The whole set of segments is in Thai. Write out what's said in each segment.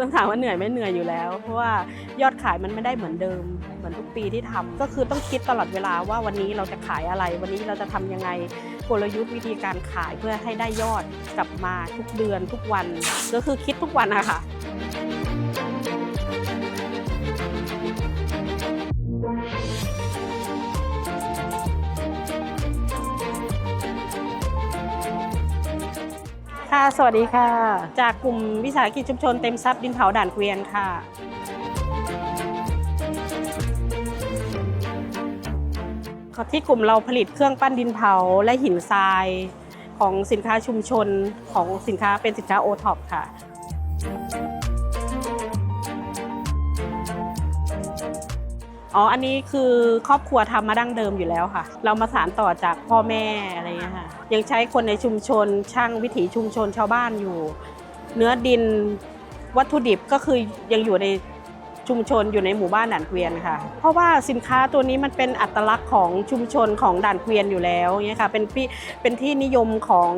ต้องถามว่าเหนื่อยไหม่เหนื่อยอยู่แล้ว เพราะว่ายอดขายมันไม่ได้เหมือนเดิม เหมือนทุกปีที่ทำก็คือต้องคิดตลอดเวลาว่าวันนี้เราจะขายอะไร วันนี้เราจะทำยังไงกลยุทธ์วิธีการขายเพื่อให้ได้ยอดกลับมาทุกเดือนทุกวัน ก็คือคิดทุกวันอะค่ะ สวัสดีค่ะ จากกลุ่มวิสาหกิจชุมชนเต็มทรัพย์ดินเผาด่านเกวียนค่ะ ที่กลุ่มเราผลิตเครื่องปั้นดินเผาและหินทรายของสินค้าชุมชนของสินค้าเป็นสินค้าโอท็อปค่ะ อ๋อ อันนี้คือครอบครัวทำมาดั้งเดิมอยู่แล้วค่ะ เรามาสานต่อจากพ่อแม่อะไรเงี้ยค่ะ ยังใช้คนในชุมชน ช่างวิถีชุมชนชาวบ้านอยู่ เนื้อดินวัตถุดิบก็คือยังอยู่ในชุมชนอยู่ในหมู่บ้านด่านเกวียนค่ะ เพราะว่าสินค้าตัวนี้มันเป็นอัตลักษณ์ของชุมชนของด่านเกวียนอยู่แล้วเนี่ยค่ะ เป็นพี่เป็นที่นิยมของ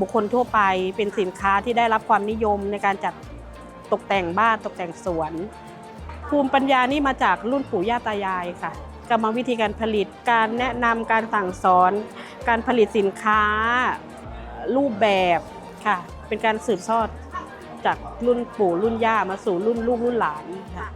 บุคคลทั่วไป เป็นสินค้าที่ได้รับความนิยมในการจัดตกแต่งบ้านตกแต่งสวน ภูมิปัญญานี่มาจากรุ่นปู่ย่าตายายค่ะกรรมวิธีการผลิตการแนะนำการสั่งสอน การผลิตสินค้า รูปแบบค่ะ เป็นการสืบทอดจากรุ่นปู่รุ่นย่ามาสู่รุ่นลูกรุ่นหลานค่ะ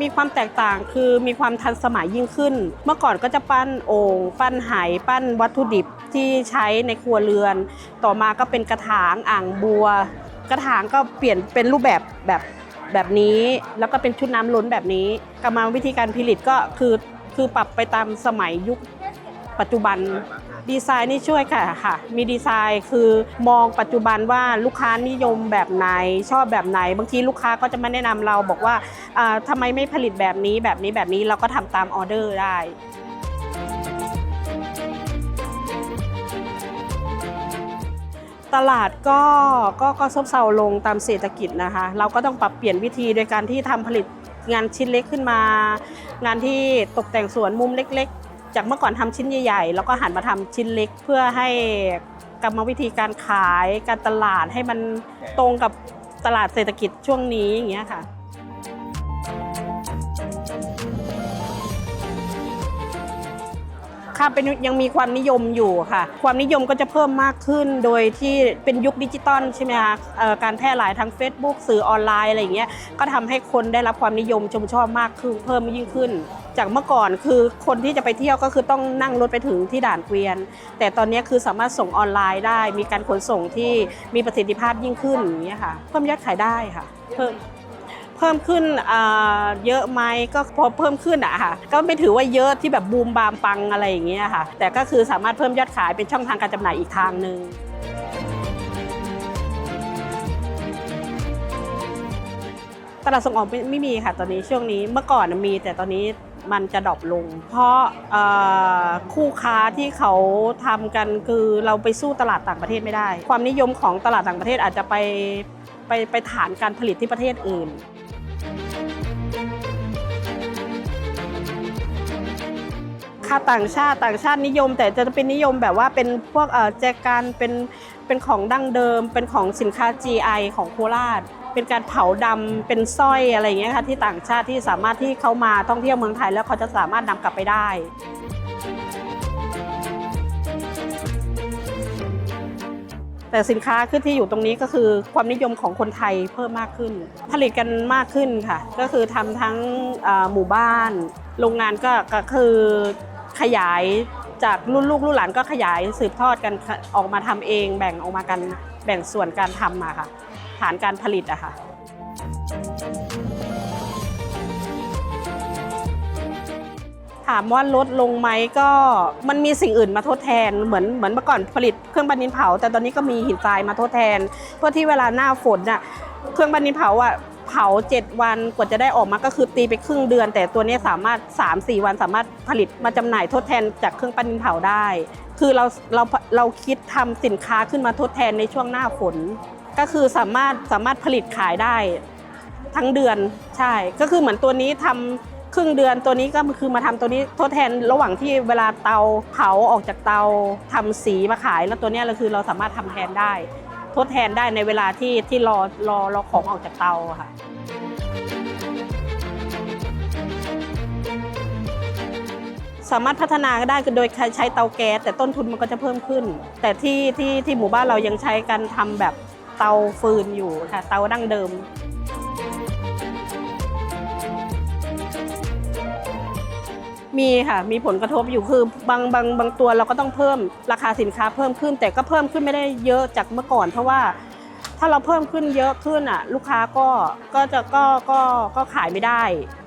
มีความแตกต่างคือมีความทันสมัยยิ่งขึ้น เมื่อก่อนก็จะปั้นโอ่งปั้นไหปั้นวัตถุดิบ ที่ใช้ในครัวเรือน ต่อมาก็เป็นกระถางอ่างบัว กระถางก็เปลี่ยนเป็นรูปแบบแบบแบบนี้ แล้วก็เป็นชุดน้ำล้นแบบนี้กรรมวิธีการผลิตก็คือคือปรับไปตามสมัยยุคปัจจุบันดีไซน์นี่ช่วยค่ะค่ะ มีดีไซน์คือมองปัจจุบันว่าลูกค้านิยมแบบไหนชอบแบบไหน บางทีลูกค้าก็จะมาแนะนำเราบอกว่าอ่าทำไมไม่ผลิตแบบนี้แบบนี้แบบนี้เราก็ทำตามออเดอร์ได้ ตลาดก็ก็ก็ซบเซาลงตามเศรษฐกิจนะคะ เราก็ต้องปรับเปลี่ยนวิธีโดยการที่ทำผลิตงานชิ้นเล็กขึ้นมา งานที่ตกแต่งสวนมุมเล็ก ๆ จากเมื่อก่อนทำชิ้นใหญ่ๆ แล้วก็หันมาทำชิ้นเล็กเพื่อให้กรรมวิธีการขายการตลาดให้มันตรงกับตลาดเศรษฐกิจช่วงนี้อย่างเงี้ยค่ะ ค่ะเป็นยังมีความนิยมอยู่ค่ะ ความนิยมก็จะเพิ่มมากขึ้น โดยที่เป็นยุคดิจิตอลใช่ไหมคะการแพร่หลายทาง Facebook สื่อออนไลน์อะไรอย่างเงี้ยก็ทำให้คนได้รับความนิยมชมชอบมากขึ้นเพิ่มยิ่งขึ้น จากเมื่อก่อนคือคนที่จะไปเที่ยวก็คือต้องนั่งรถไปถึงที่ด่านเกวียน แต่ตอนนี้คือสามารถส่งออนไลน์ได้ มีการขนส่งที่มีประสิทธิภาพยิ่งขึ้นอย่างเงี้ยค่ะ เพิ่มยอดขายได้ค่ะ เพิ่ม พิ่มขึ้นเยอะไหมก็พอเพิ่มขึ้นอะค่ะ ก็ไม่ถือว่าเยอะที่แบบบูมบามปังอะไรอย่างเงี้ยค่ะ แต่ก็คือสามารถเพิ่มยอดขายเป็นช่องทางการจำหน่ายอีกทางหนึ่งตลาดส่งออกไม่ไม,มีค่ะตอนนี้ช่วงนี้เมื่อก่อนมีแต่ตอนนี้มันจะดรอปลง เพราะคู่ค้าที่เขาทำกันคือเราไปสู้ตลาดต่างประเทศไม่ได้ ความนิยมของตลาดต่างประเทศอาจจะไปไปไปฐานการผลิตที่ประเทศอื่น ค่ะต่างชาติต่างชาตินิยม แต่จะเป็นนิยมแบบว่าเป็นพวกแจกันเป็นเป็นของดั้งเดิม เป็นของสินค้า GI ของโคราช เป็นการเผาดำเป็นสร้อยอะไรอย่างเงี้ยค่ะที่ต่างชาติที่สามารถที่เขามาท่องเที่ยวเมืองไทยแล้วเขาจะสามารถนำกลับไปได้แต่สินค้าขึ้นที่อยู่ตรงนี้ก็คือความนิยมของคนไทยเพิ่มมากขึ้น ผลิตกันมากขึ้นค่ะ ก็คือทำทั้งหมู่บ้าน โรงงานก็ก็คือ ขยายจากรุ่นลูกรุ่นหลานก็ขยายสืบทอดกันออกมาทำเอง แบ่งออกมากันแบ่งส่วนการทำมาค่ะ ฐานการผลิตอะค่ะถามว่าลดลงไหมก็มันมีสิ่งอื่นมาทดแทนเหมือนเหมือนเมื่อก่อนผลิตเครื่องบันดินเผา แต่ตอนนี้ก็มีหินทรายมาทดแทน เพื่อที่เวลาหน้าฝนน่ะเครื่องบันดินเผาอะ เผา 7 วันกว่าจะได้ออกมาก็คือตีไปครึ่งเดือน แต่ตัวนี้สามารถ 3-4 วันสามารถผลิตมาจำหน่ายทดแทนจากเครื่องปั้นดินเผาได้ คือเราเราเราคิดทำสินค้าขึ้นมาทดแทนในช่วงหน้าฝน ก็คือสามารถสามารถผลิตขายได้ทั้งเดือนใช่ ก็คือเหมือนตัวนี้ทำครึ่งเดือนตัวนี้ก็คือมาทำตัวนี้ทดแทนระหว่างที่เวลาเตาเผาออกจากเตาทำสีมาขาย แล้วตัวนี้เราคือเราสามารถทำแทนได้ ทดแทนได้ในเวลาที่ที่รอรอรอของออกจากเตาค่ะสามารถพัฒนาได้คือโดยใช้เตาแก๊สแต่ต้นทุนมันก็จะเพิ่มขึ้น แต่ที่ที่ที่หมู่บ้านเรายังใช้การทำแบบเตาฟืนอยู่ค่ะเตาดั้งเดิม มีค่ะ มีผลกระทบอยู่คือบางบางบางตัวเราก็ต้องเพิ่มราคาสินค้าเพิ่มขึ้น แต่ก็เพิ่มขึ้นไม่ได้เยอะจากเมื่อก่อน เพราะว่าถ้าเราเพิ่มขึ้นเยอะขึ้นอะ ลูกค้าก็ก็จะก็ก็ก็ขายไม่ได้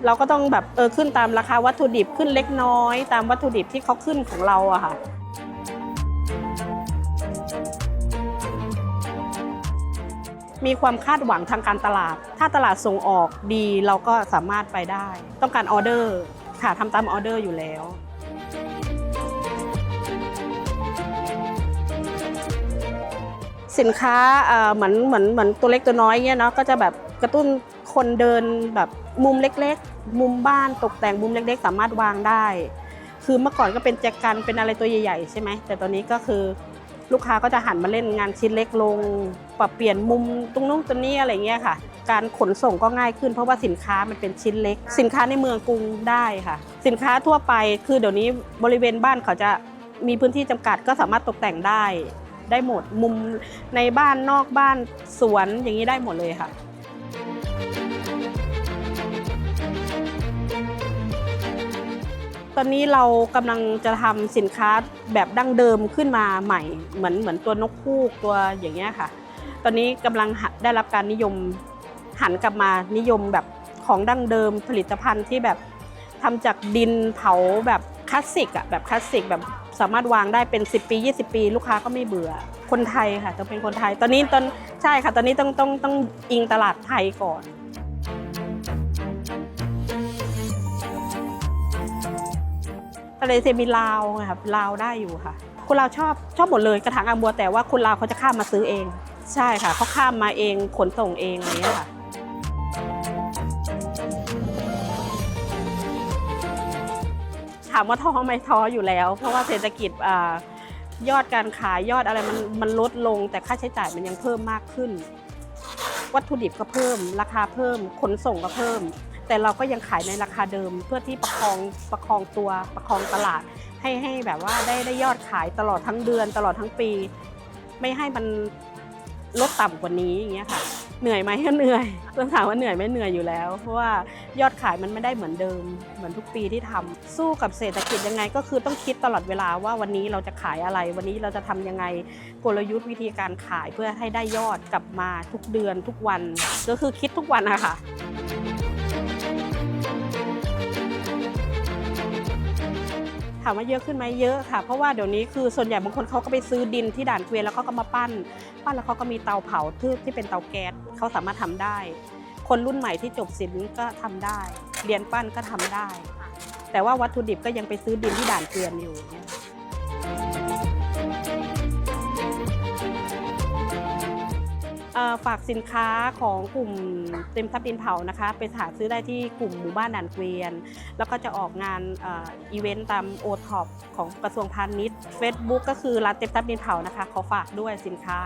เราก็ต้องแบบเออขึ้นตามราคาวัตถุดิบขึ้นเล็กน้อย ตามวัตถุดิบที่เขาขึ้นของเราอะค่ะมีความคาดหวังทางการตลาด ถ้าตลาดส่งออกดีเราก็สามารถไปได้ ต้องการออเดอร์ ค่ะทำตามออเดอร์อยู่แล้วสินค้าเหมือนเหมือนเหมือนตัวเล็กตัวน้อยเงี้ยเนาะก็จะแบบกระตุ้นคนเดินแบบมุมเล็กๆ มุมบ้านตกแต่งมุมเล็กๆ สามารถวางได้ คือเมื่อก่อนก็เป็นแจกันเป็นอะไรตัวใหญ่ๆใช่ไหมแต่ตอนนี้ก็คือลูกค้าก็จะหันมาเล่นงานชิ้นเล็กลง ปรับเปลี่ยนมุมตรงนู้นตรงนี้อะไรเงี้ยค่ะ การขนส่งก็ง่ายขึ้น เพราะว่าสินค้ามันเป็นชิ้นเล็ก สินค้าในเมืองกรุงได้ค่ะ สินค้าทั่วไปคือเดี๋ยวนี้บริเวณบ้านเขาจะมีพื้นที่จำกัดก็สามารถตกแต่งได้ได้หมดมุมในบ้านนอกบ้านสวนอย่างนี้ได้หมดเลยค่ะตอนนี้เรากำลังจะทำสินค้าแบบดั้งเดิมขึ้นมาใหม่ เหมือนเหมือนตัวนกคูกตัวอย่างเงี้ยค่ะ ตอนนี้กำลังได้รับการนิยม หันกลับมานิยมแบบของดั้งเดิมผลิตภัณฑ์ที่แบบทำจากดินเผาแบบคลาสสิกอะแบบคลาสสิกแบบสามารถวางได้เป็น 10 ปี 20 ปี ลูกค้าก็ไม่เบื่อคนไทยค่ะต้องเป็นคนไทย ตอนนี้ตอนใช่ค่ะ ตอนนี้ต้องต้องต้องอิงตลาดไทยก่อนทะเลเซมีลาวไงครับลาวได้อยู่ค่ะ คนลาวชอบชอบหมดเลยกระถางอ่างบัวแต่ว่าคนลาวเขาจะข้ามมาซื้อเอง ใช่ค่ะเขาข้ามมาเองขนส่งเองอะไรอย่างเงี้ยค่ะ ถามว่าท้อไหมท้ออยู่แล้ว เพราะว่าเศรษฐกิจยอดการขายยอดอะไรมันมันลดลง แต่ค่าใช้จ่ายมันยังเพิ่มมากขึ้น วัตถุดิบก็เพิ่ม ราคาเพิ่มขนส่งก็เพิ่ม แต่เราก็ยังขายในราคาเดิม เพื่อที่ประคองประคองตัวประคองตลาด ให้ให้แบบว่าได้ได้ยอดขายตลอดทั้งเดือนตลอดทั้งปี ไม่ให้มันลดต่ำกว่านี้อย่างเงี้ยค่ะ เหนื่อยไหมก็เหนื่อยต้องถามว่าเหนื่อยไหมเหนื่อยอยู่แล้ว เพราะว่ายอดขายมันไม่ได้เหมือนเดิม เหมือนทุกปีที่ทำสู้กับเศรษฐกิจยังไง ก็คือต้องคิดตลอดเวลาว่าวันนี้เราจะขายอะไร วันนี้เราจะทำยังไงกลยุทธ์วิธีการขายเพื่อให้ได้ยอดกลับมาทุกเดือนทุกวัน ก็คือคิดทุกวันอะค่ะถามว่าเยอะขึ้นไหมเยอะค่ะ เพราะว่าเดี๋ยวนี้คือส่วนใหญ่บางคนเขาก็ไปซื้อดินที่ด่านเกวียนแล้วเขาก็มาปั้น ปั้นแล้วเขาก็มีเตาเผาที่ที่เป็นเตาแก๊ส เขาสามารถทำได้ คนรุ่นใหม่ที่จบศิลป์ก็ทำได้ เรียนปั้นก็ทำได้ แต่ว่าวัตถุดิบก็ยังไปซื้อดินที่ด่านเกวียนอยู่เนี่ยฝากสินค้าของกลุ่มเต็มทับดินเผานะคะไปหาซื้อได้ที่กลุ่มหมู่บ้านด่านเกวียน แล้วก็จะออกงานอ่ออีเวนต์ตามโอท็อปของกระทรวงพาณิชย์ Facebook ก็คือร้านเต็มทับดินเผานะคะขอฝากด้วยสินค้า